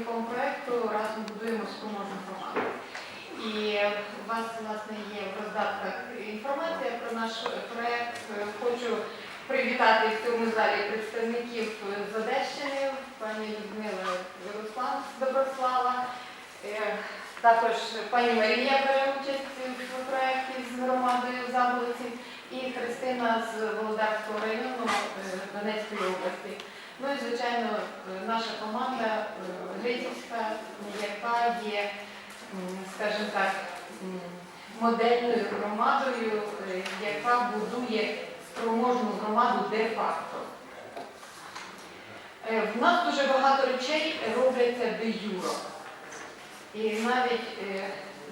представником проєкту разом будуємо спроможну громаду. І у вас власне є в роздатках інформація про наш проєкт. Хочу привітати в цьому залі представників з Одещини, пані Людмила Доброслава. Е, Також пані Марія бере участь в проєкті з громадою Заболоців і Христина з Володарського району е, Донецької області. Ну і звичайно, е, наша команда е, Грицівська, яка є, скажімо так, модельною громадою, е, яка будує спроможну громаду де-факто. В нас дуже багато речей робляться де юро. І навіть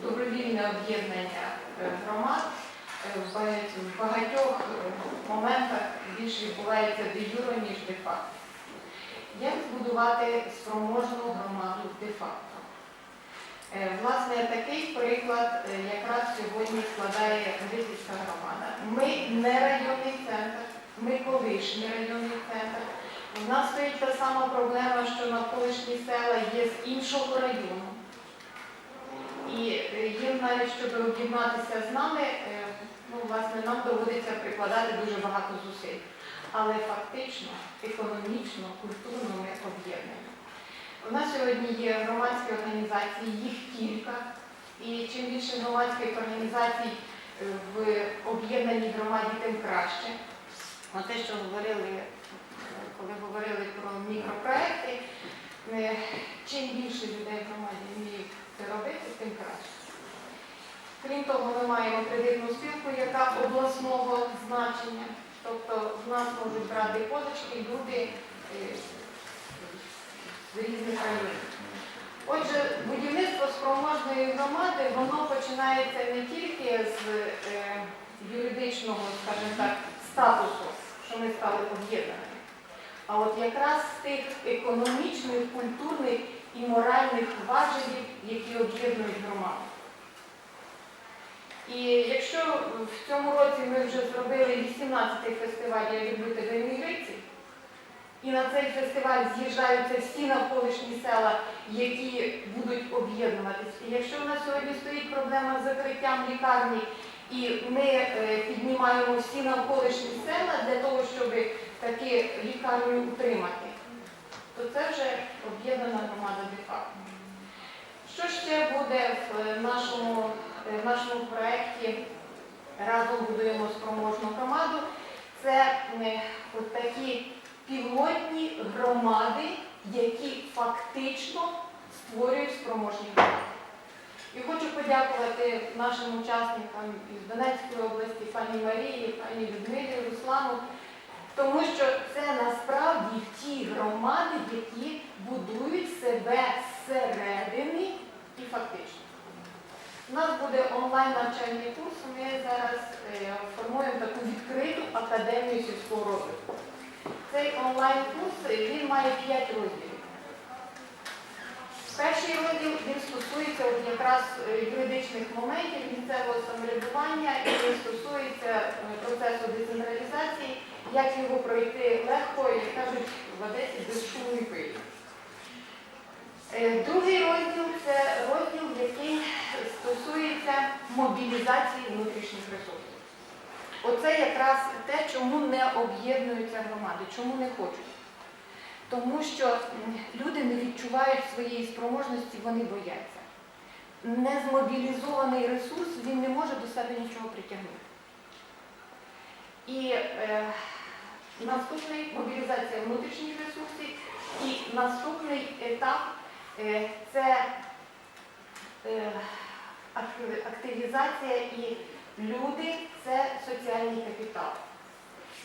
добровільне об'єднання громад в багатьох моментах більше відбувається де юро, ніж де факто. Як збудувати спроможну громаду де-факто? Е, Власне, такий приклад е, якраз сьогодні складає Грицівська громада. Ми не районний центр, ми колишній районний центр. У нас стоїть та сама проблема, що навколишні села є з іншого району. І е, їм навіть, щоб об'єднатися з нами, ну, власне, нам доводиться прикладати дуже багато зусиль. Але фактично, економічно, культурно ми об'єднані. У нас сьогодні є громадські організації, їх кілька. І чим більше громадських організацій е, в об'єднаній громаді, тим краще. А те, що говорили, коли говорили про мікропроекти, е, чим більше людей в громаді вміють це робити, тим краще. Крім того, ми маємо кредитну спілку, яка обласного значення. Тобто в нас можуть брати позички люди е, з різних районів. Отже, будівництво спроможної громади, воно починається не тільки з е, юридичного, скажімо так, статусу, що ми стали об'єднаними, а от якраз з тих економічних, культурних і моральних важелів, які об'єднують громаду. І якщо в цьому році ми вже зробили 18-й фестиваль Я люблю тебе мій і на цей фестиваль з'їжджаються всі навколишні села, які будуть об'єднуватись. І якщо в нас сьогодні стоїть проблема з закриттям лікарні, і ми е, піднімаємо всі навколишні села для того, щоб таки лікарню утримати, то це вже об'єднана громада де-факто. Що ще буде в е, нашому, в нашому проєкті разом будуємо спроможну громаду? Це е, от такі пілотні громади, які фактично створюють спроможні громади. І хочу подякувати нашим учасникам із Донецької області, пані Марії, пані Людмилі, Руслану, тому що це насправді ті громади, які будують себе зсередини і фактично. У нас буде онлайн навчальний курс. Ми зараз е, формуємо таку відкриту академію сільського розвитку. Цей онлайн-курс е, він має 5 розділів. Перший розділ він стосується от якраз е, юридичних моментів місцевого самоврядування і він стосується процесу децентралізації, як його пройти легко, як кажуть в Одесі, без шуму і пилі. Е, Другий розділ це розділ, який стосується мобілізації внутрішніх ресурсів. Оце якраз те, чому не об'єднуються громади, чому не хочуть. Тому що люди не відчувають своєї спроможності, вони бояться. Незмобілізований ресурс він не може до себе нічого притягнути. І е, наступний мобілізація внутрішніх ресурсів, і наступний етап це е, активізація і люди це соціальний капітал.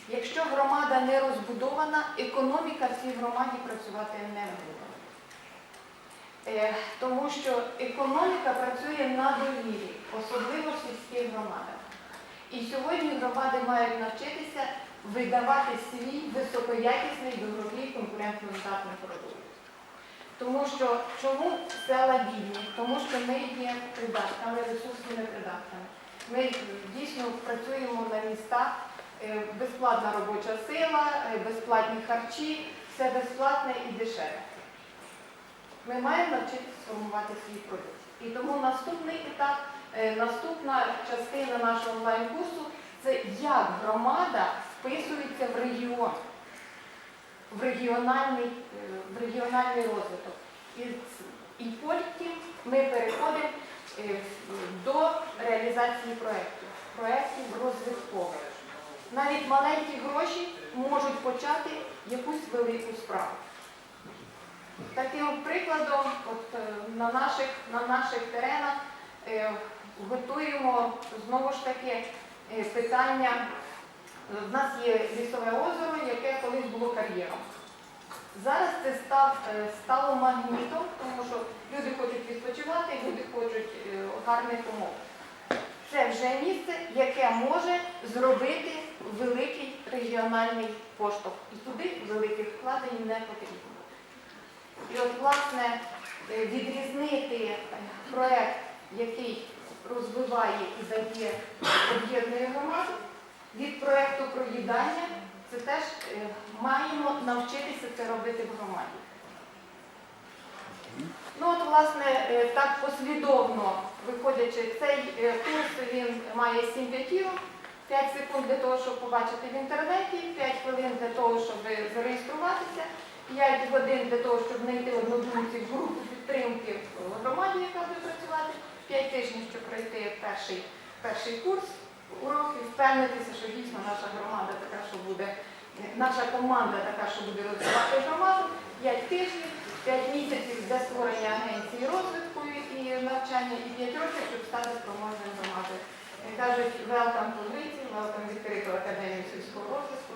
Якщо громада не розбудована, економіка в цій громаді працювати не буде. Е, Тому що економіка працює на довірі, особливо в сільських громадах. І сьогодні громади мають навчитися видавати свій високоякісний, добротний, конкурентно-здатний продукт. Тому що чому села бідні? Тому що ми є придатками, ресурсними придатками. Ми дійсно працюємо на містах, е, безплатна робоча сила, е, безплатні харчі, все безплатне і дешеве. Ми маємо навчитися сформувати свій продукт. І тому наступний етап, е, наступна частина нашого онлайн-курсу це як громада вписується в регіон, в регіональний, е, в регіональний розвиток. І, і потім ми переходимо е, до реалізації проєктів, проєктів розвиткових. Навіть маленькі гроші можуть почати якусь велику справу. Таким прикладом, от, е, на, наших, на наших теренах готуємо знову ж таки питання. В нас є лісове озеро, яке колись було кар'єром. Зараз це став, е, стало магнітом, тому що люди хочуть відпочивати, люди хочуть е, гарних умов. Це вже місце, яке може зробити великий регіональний поштовх. І туди великих вкладень не потрібно. І от, власне, е, відрізнити проект, який розвиває і дає об'єднує громаду, від проекту проїдання, це теж е, маємо навчитися це робити в громаді. Ну от, власне, е, так послідовно виходячи, цей е, курс він має 7 п'ятірок, 5 секунд для того, щоб побачити в інтернеті, 5 хвилин для того, щоб зареєструватися, 5 годин для того, щоб знайти однодумців групу підтримки в громаді, яка буде працювати, 5 тижнів, щоб пройти перший, перший курс уроків, впевнитися, що дійсно наша громада така, що буде, наша команда така, що буде розвивати громаду, 5 тижнів, 5 місяців для створення агенції розвитку і навчання, і 5 років, щоб стати спроможною громадою. Кажуть, welcome to велкам відкриту академію сільського розвитку.